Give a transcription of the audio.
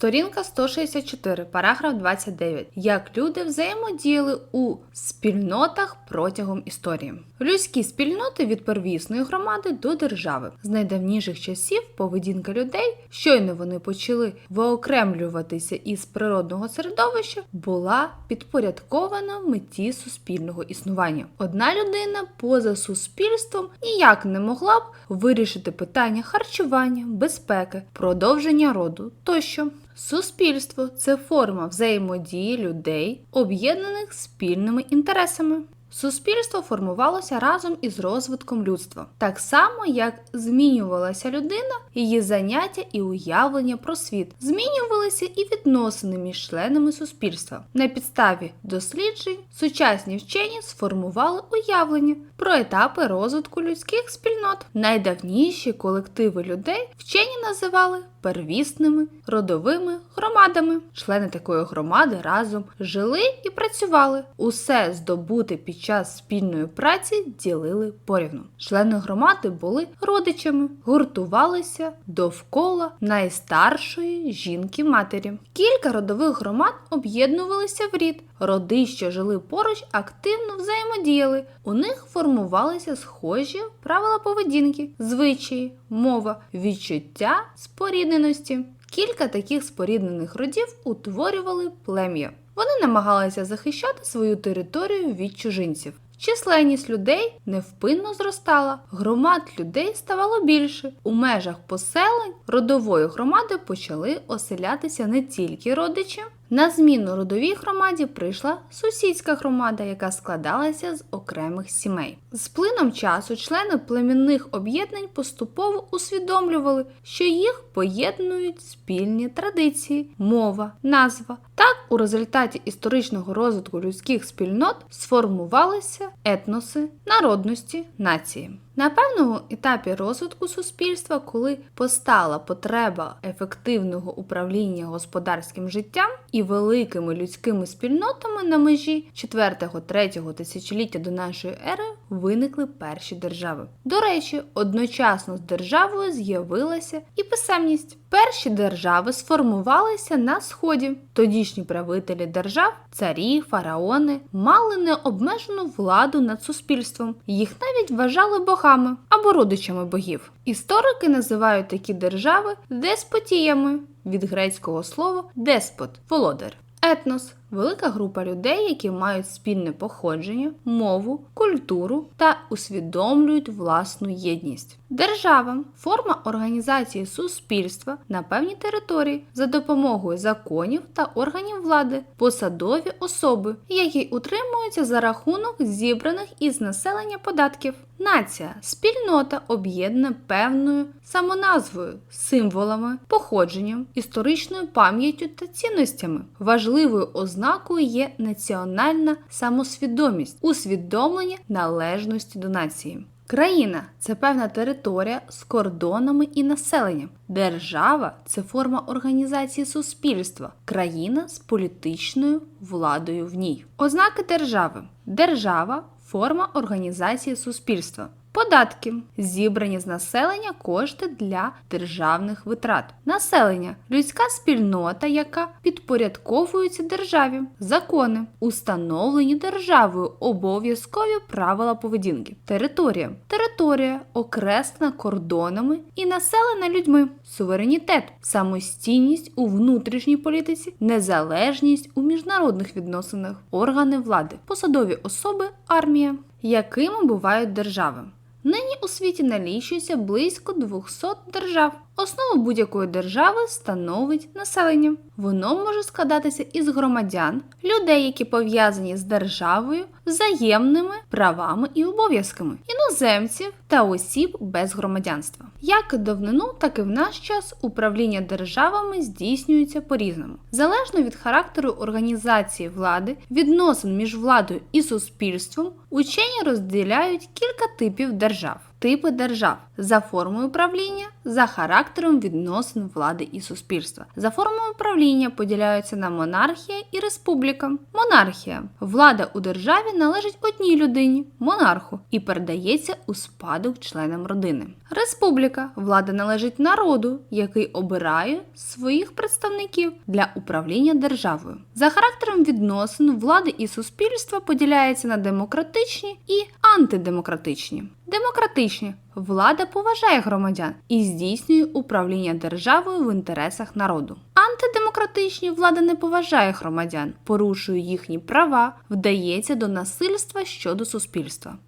Сторінка 164, параграф 29. Як люди взаємодіяли у спільнотах протягом історії. Людські спільноти від первісної громади до держави. З найдавніших часів поведінка людей, щойно вони почали виокремлюватися із природного середовища, була підпорядкована меті суспільного існування. Одна людина поза суспільством ніяк не могла б вирішити питання харчування, безпеки, продовження роду тощо. Суспільство це форма взаємодії людей, об'єднаних спільними інтересами. Суспільство формувалося разом із розвитком людства, так само як змінювалася людина, її заняття і уявлення про світ, змінювалися і відносини між членами суспільства. На підставі досліджень сучасні вчені сформували уявлення про етапи розвитку людських спільнот. Найдавніші колективи людей вчені називали первісними родовими громадами. Члени такої громади разом жили і працювали. Усе здобуте під час спільної праці ділили порівну. Члени громади були родичами, гуртувалися довкола найстаршої жінки-матері. Кілька родових громад об'єднувалися в рід. Роди, що жили поруч, активно взаємодіяли. У них формувалися схожі правила поведінки, звичаї, мова, відчуття спорідненості. Кілька таких споріднених родів утворювали плем'я. Вони намагалися захищати свою територію від чужинців. Численність людей невпинно зростала, громад людей ставало більше. У межах поселень родової громади почали оселятися не тільки родичі. На зміну родовій громаді прийшла сусідська громада, яка складалася з окремих сімей. З плином часу члени племінних об'єднань поступово усвідомлювали, що їх поєднують спільні традиції, мова, назва. Так, у результаті історичного розвитку людських спільнот сформувалися етноси, народності, нації. На певному етапі розвитку суспільства, коли постала потреба ефективного управління господарським життям і великими людськими спільнотами на межі 4-3 тисячоліття до нашої ери виникли перші держави. До речі, одночасно з державою з'явилася і писемність. Перші держави сформувалися на сході. Тодішні правителі держав, царі, фараони мали необмежену владу над суспільством. Їх навіть вважали богами або родичами богів. Історики називають такі держави деспотіями від грецького слова деспот володар. Етнос велика група людей, які мають спільне походження, мову, культуру та усвідомлюють власну єдність. Держава форма організації суспільства на певній території за допомогою законів та органів влади, посадові особи, які утримуються за рахунок зібраних із населення податків. Нація спільнота об'єднана певною самоназвою, символами, походженням, історичною пам'яттю та цінностями. Важливою ознакою є національна самосвідомість, усвідомлення належності до нації. Країна це певна територія з кордонами і населенням. Держава це форма організації суспільства, країна з політичною владою в ній. Ознаки держави. Держава форма організації суспільства. Податки зібрані з населення кошти для державних витрат. Населення людська спільнота, яка підпорядковується державі, закони, установлені державою, обов'язкові правила поведінки. Територія територія окреслена кордонами і населена людьми, суверенітет, самостійність у внутрішній політиці, незалежність у міжнародних відносинах, органи влади, посадові особи, армія. Якими бувають держави? Нині у світі налічується близько 200 держав. Основу будь-якої держави становить населення. Воно може складатися із громадян, людей, які пов'язані з державою, взаємними правами і обов'язками, іноземців та осіб без громадянства. Як давнину, так і в наш час управління державами здійснюється по-різному. Залежно від характеру організації влади, відносин між владою і суспільством, учені розділяють кілька типів держав. Типи держав за формою управління, за характером відносин влади і суспільства. За формою управління поділяються на монархія і республіка. Монархія влада у державі належить одній людині монарху і передається у спадок членам родини. Республіка влада належить народу, який обирає своїх представників для управління державою. За характером відносин влади і суспільства поділяється на демократичні і антидемократичні. Демократичні влада поважає громадян і здійснює управління державою в інтересах народу. Антидемократичні влада не поважає громадян, порушує їхні права, вдається до насильства щодо суспільства.